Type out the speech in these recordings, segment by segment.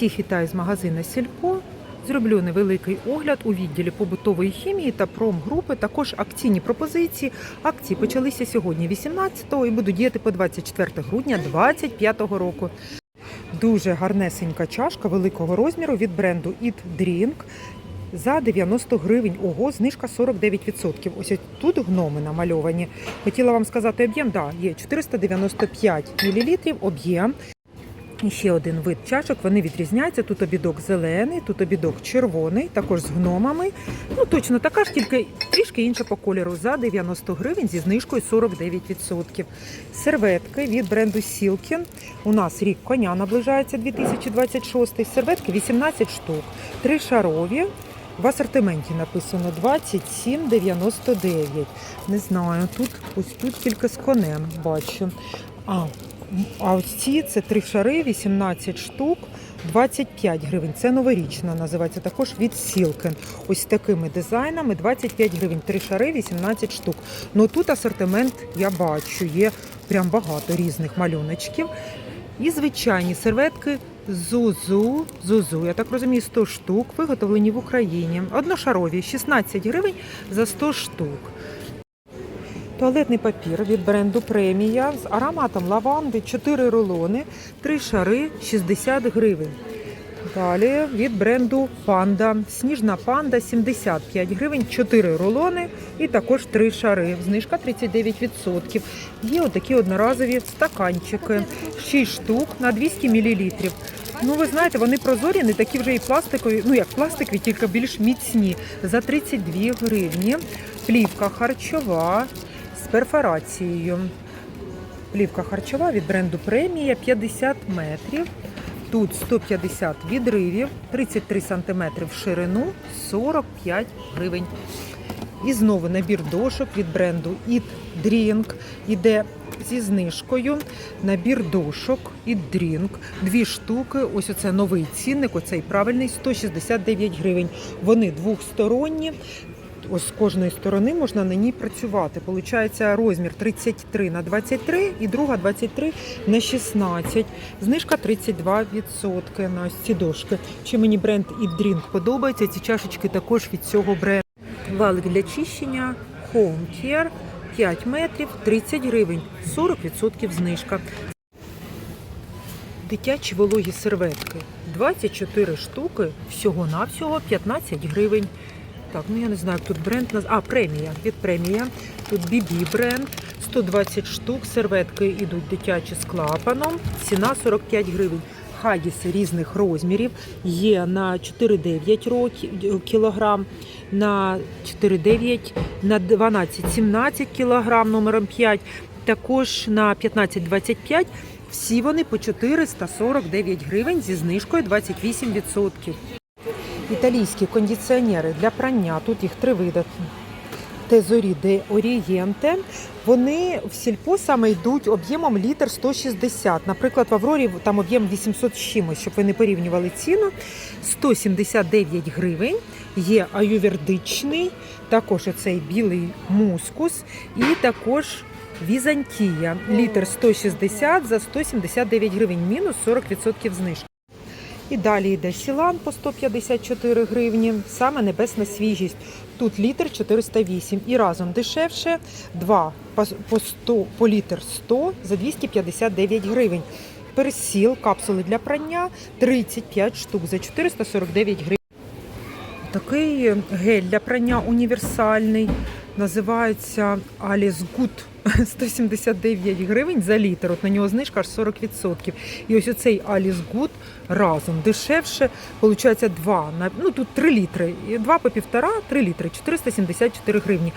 Всіх вітаю з магазина Сільпо. Зроблю невеликий огляд у відділі побутової хімії та промгрупи. Також акційні пропозиції. Акції почалися сьогодні, 18-го, і будуть діяти по 24 грудня 2025 року. Дуже гарнесенька чашка великого розміру від бренду Eat Drink за 90 гривень. Ого, знижка 49%. Ось тут гноми намальовані. Хотіла вам сказати об'єм. Да, є 495 мл об'єм. І ще один вид чашок. Вони відрізняються. Тут обідок зелений, тут обідок червоний, також з гномами. Ну точно така ж, тільки трішки інша по кольору за 90 гривень зі знижкою 49%. Серветки від бренду Silken. У нас рік коня наближається 2026. Серветки 18 штук, три шарові. В асортименті написано 27,99. Не знаю, тут ось тут тільки з конем бачу. А, а ось ці це три шари, 18 штук, 25 гривень. Це новорічна, називається також від Silken. Ось такими дизайнами 25 гривень. Три шари, 18 штук. Ну тут асортимент я бачу, є прям багато різних малюночків. І звичайні серветки Зузу, Зузу, я так розумію, 100 штук, виготовлені в Україні. Одношарові 16 гривень за 100 штук. Туалетний папір від бренду Премія з ароматом лаванди, 4 рулони, 3 шари 60 гривень. Далі від бренду Панда. Сніжна панда 75 гривень, 4 рулони і також 3 шари. Знижка 39%. Є отакі одноразові стаканчики. 6 штук на 200 мл. Ну, ви знаєте, вони прозорі, не такі вже і пластикові, ну як пластикові, тільки більш міцні. За 32 гривні. Плівка харчова перфорацією. Плівка харчова від бренду Премія 50 метрів. Тут 150 відривів, 33 см в ширину, 45 гривень. І знову набір дошок від бренду Eat Drink. Іде зі знижкою. Набір дошок Eat Drink. Дві штуки. Ось оце новий цінник, оцей правильний 169 гривень. Вони двохсторонні. Ось з кожної сторони можна на ній працювати. Получається розмір 33 на 23 і друга 23 на 16. Знижка 32% на ці дошки. Чи мені бренд Eat Drink подобається? Ці чашечки також від цього бренду. Валик для чищення Home Care 5 метрів 30 гривень, 40% знижка. Дитячі вологі серветки 24 штуки, всього-навсього 15 гривень. Так, ну я не знаю, як тут бренд. А, премія. Від премія. Тут BB бренд. 120 штук. Серветки йдуть дитячі з клапаном. Ціна 45 гривень. Хагіси різних розмірів. Є на 4,9 років кілограм, на 4,9, на 12,17 кілограм номером 5, також на 15,25. Всі вони по 449 гривень зі знижкою 28%. Італійські кондиціонери для прання. Тут їх три види. Тезорі де Орієнте. Вони в сільпо саме йдуть об'ємом літр 160. Наприклад, в Аврорі там об'єм 800 з чимось, щоб ви не порівнювали ціну. 179 гривень. Є аювердичний, також оцей білий мускус і також Візантія. Літр 160 за 179 гривень, мінус 40% знижки. І далі йде сілан по 154 гривні, саме небесна свіжість. Тут літр 408 і разом дешевше 2 по 100 по літр 100 за 259 гривень. Персіл, капсули для прання 35 штук за 449 гривень. Такий гель для прання універсальний. Називається Alice Good 179 гривень за літр. От на нього знижка аж 40%. І ось оцей Alice Good разом дешевше. Получається 2 на ну тут 3 літри. І 2 по півтора, 3 літри, 474 гривні.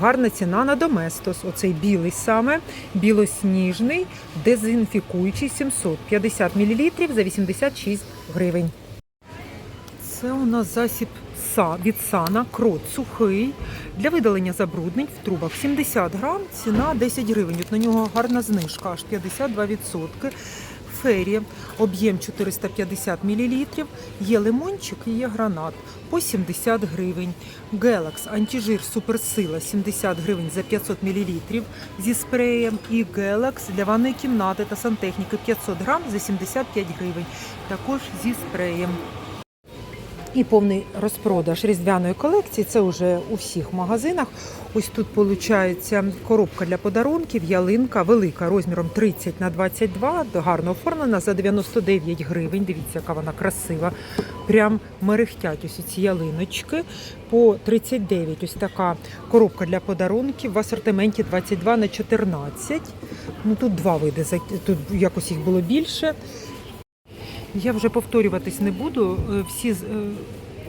Гарна ціна на Доместос. Оцей білий саме, білосніжний, дезінфікуючий 750 мл за 86 гривень. Це у нас засіб від Сана, крот сухий для видалення забруднень в трубах 70 грам, ціна 10 гривень. От на нього гарна знижка, аж 52%. фері, об'єм 450 мл, є лимончик і є гранат по 70 гривень. Гелакс антижир суперсила 70 гривень за 500 мл зі спреєм. І Гелакс для ванної кімнати та сантехніки 500 грам за 75 гривень, також зі спреєм. І повний розпродаж різдвяної колекції. Це вже у всіх магазинах. Ось тут виходить коробка для подарунків, ялинка велика розміром 30 на 22, гарно оформлена за 99 гривень. Дивіться, яка вона красива. Прям мерехтять ось ці ялиночки. По 39 ось така коробка для подарунків в асортименті 22 на 14. Ну тут два види, тут якось їх було більше. Я вже повторюватись не буду. Е, Всі, е,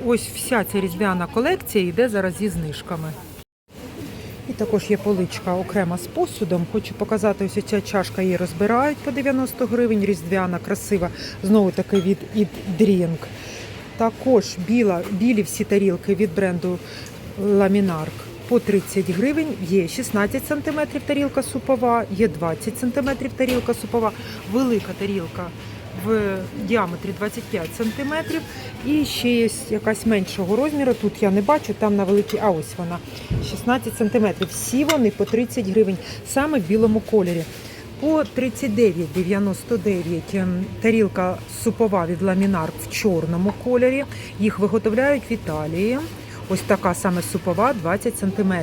ось вся ця різдвяна колекція йде зараз зі знижками. І також є поличка окрема з посудом. Хочу показати, ось ця чашка її розбирають по 90 гривень. Різдвяна, красива. Знову таки від Eat Drink. Також біла, білі всі тарілки від бренду Ламінарк по 30 гривень. Є 16 см тарілка супова, є 20 см тарілка супова, велика тарілка в діаметрі 25 см. І ще є якась меншого розміру. Тут я не бачу, там на великій, а ось вона 16 см. Всі вони по 30 гривень, саме в білому кольорі. По 39,99 ем, тарілка супова від Ламінар в чорному кольорі. Їх виготовляють в Італії. Ось така саме супова 20 см.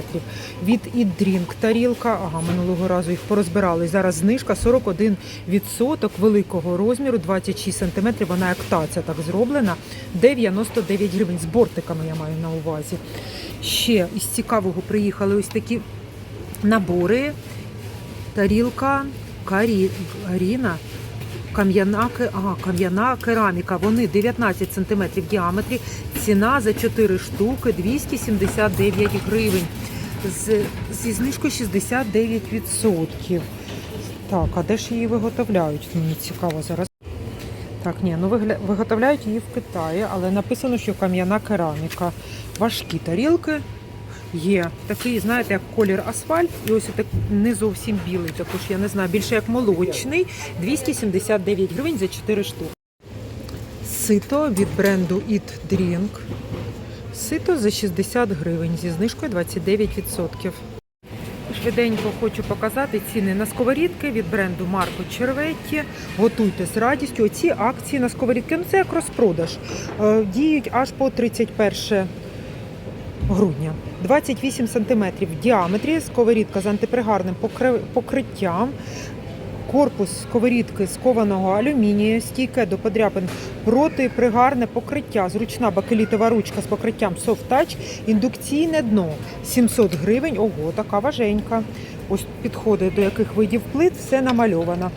Від Ідрінк тарілка. Ага, минулого разу їх порозбирали. Зараз знижка 41% великого розміру, 26 см. Вона як таця так зроблена. 99 гривень. З бортиками я маю на увазі. Ще із цікавого приїхали ось такі набори. Тарілка карі... Каріна. Кам'яна, ага, кам'яна кераміка. Вони 19 см в діаметрі. Ціна за 4 штуки 279 гривень. З, зі знижкою 69%. Так, а де ж її виготовляють? Мені цікаво зараз. Так, ні, ну виготовляють її в Китаї, але написано, що кам'яна кераміка. Важкі тарілки. Є такий, знаєте, як колір асфальт, і ось так не зовсім білий, також я не знаю, більше як молочний. 279 гривень за 4 штуки. Сито від бренду Eat Drink. Сито за 60 гривень зі знижкою 29%. Швиденько хочу показати ціни на сковорідки від бренду Марко Черветті. Готуйте з радістю. Оці акції на сковорідки, ну це як розпродаж. Е, Діють аж по 31 грудня. 28 см в діаметрі, сковорідка з антипригарним покриттям. Корпус сковорідки з кованого алюмінію, стійке до подряпин протипригарне покриття, зручна бакелітова ручка з покриттям Touch, індукційне дно 700 гривень. Ого, така важенька. Ось підходить до яких видів плит, все намальовано.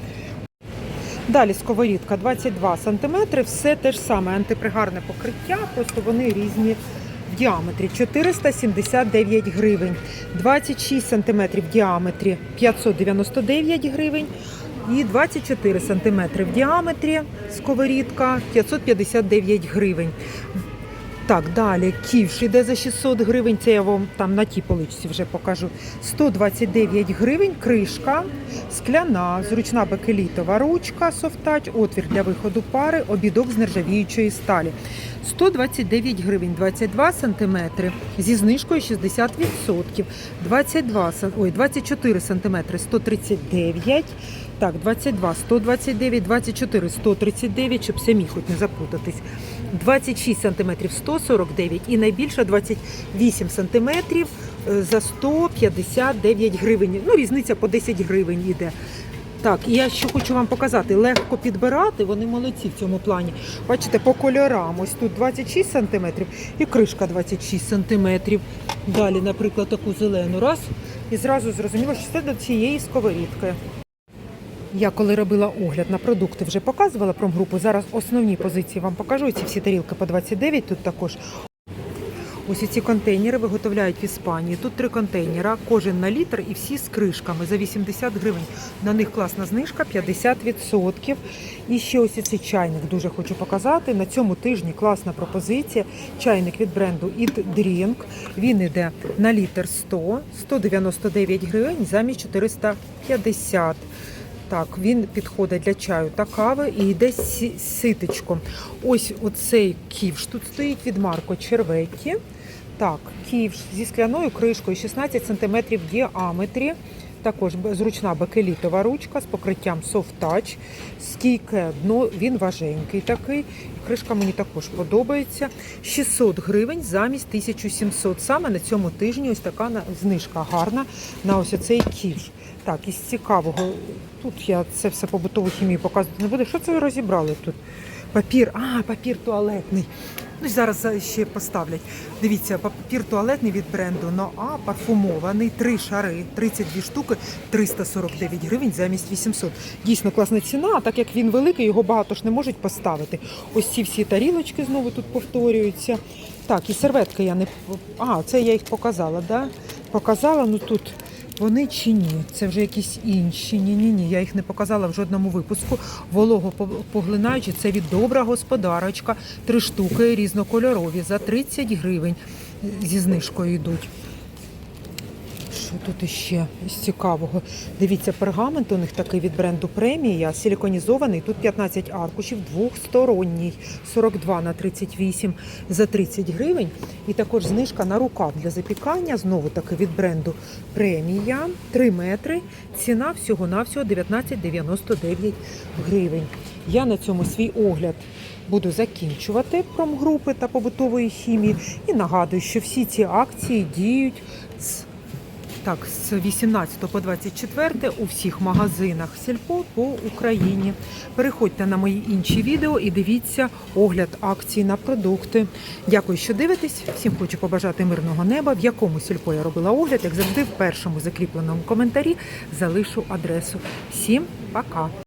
Далі сковорідка 22 см, все те ж саме антипригарне покриття, просто вони різні в діаметрі 479 гривень, 26 см в діаметрі 599 гривень і 24 см в діаметрі сковорідка 559 гривень. Так, далі ківш іде за 600 гривень. Це я вам там на тій поличці вже покажу. 129 гривень, кришка, скляна, зручна бакелітова ручка, софтач, отвір для виходу пари, обідок з нержавіючої сталі. 129 гривень, 22 сантиметри зі знижкою 60%. 22, сан- ой, 24 сантиметри 139. Так, 22, 129, 24, 139, щоб самі хоч не запутатись. 26 сантиметрів 149 і найбільше 28 сантиметрів е, за 159 гривень. Ну, різниця по 10 гривень йде. Так, і я ще хочу вам показати, легко підбирати, вони молодці в цьому плані. Бачите, по кольорам. Ось тут 26 сантиметрів і кришка 26 сантиметрів. Далі, наприклад, таку зелену раз. І зразу зрозуміло, що це до цієї сковорідки. Я коли робила огляд на продукти, вже показувала промгрупу. Зараз основні позиції вам покажу. Ці всі тарілки по 29, тут також. Ось ці контейнери виготовляють в Іспанії. Тут три контейнера, кожен на літр і всі з кришками за 80 гривень. На них класна знижка 50%. І ще ось цей чайник дуже хочу показати. На цьому тижні класна пропозиція. Чайник від бренду Eat Drink. Він іде на літр 100, 199 гривень замість 450. Так, він підходить для чаю та кави і йде з ситечком. Ось оцей ківш тут стоїть від Марко Черветті. Так, ківш зі скляною кришкою 16 см в діаметрі. Також зручна бакелітова ручка з покриттям Soft Touch. Стійке дно, він важенький такий. Кришка мені також подобається. 600 гривень замість 1700. Саме на цьому тижні ось така знижка гарна на ось оцей ківш. Так, із цікавого. Тут я це все побутову хімію показувати не буду. Що це ви розібрали тут? Папір, а, папір туалетний. Ну, зараз ще поставлять. Дивіться, папір туалетний від бренду Ноа парфумований, три шари, 32 штуки, 349 гривень замість 800. Дійсно класна ціна, а так як він великий, його багато ж не можуть поставити. Ось ці всі тарілочки знову тут повторюються. Так, і серветки я не А, це я їх показала, да? Показала, ну тут вони чи ні? Це вже якісь інші. Ні, ні, ні. Я їх не показала в жодному випуску. Волого по- поглинаючи, це від добра господарочка. Три штуки різнокольорові за 30 гривень зі знижкою йдуть. Що тут іще з цікавого? Дивіться, пергамент у них такий від бренду премія, силіконізований. Тут 15 аркушів, двохсторонній, 42 на 38 за 30 гривень. І також знижка на рукав для запікання, знову таки від бренду премія, 3 метри. Ціна всього-навсього 19,99 гривень. Я на цьому свій огляд буду закінчувати промгрупи та побутової хімії. І нагадую, що всі ці акції діють з так, з 18 по 24 у всіх магазинах Сільпо по Україні. Переходьте на мої інші відео і дивіться огляд акцій на продукти. Дякую, що дивитесь. Всім хочу побажати мирного неба. В якому сільпо я робила огляд, як завжди, в першому закріпленому коментарі залишу адресу. Всім пока!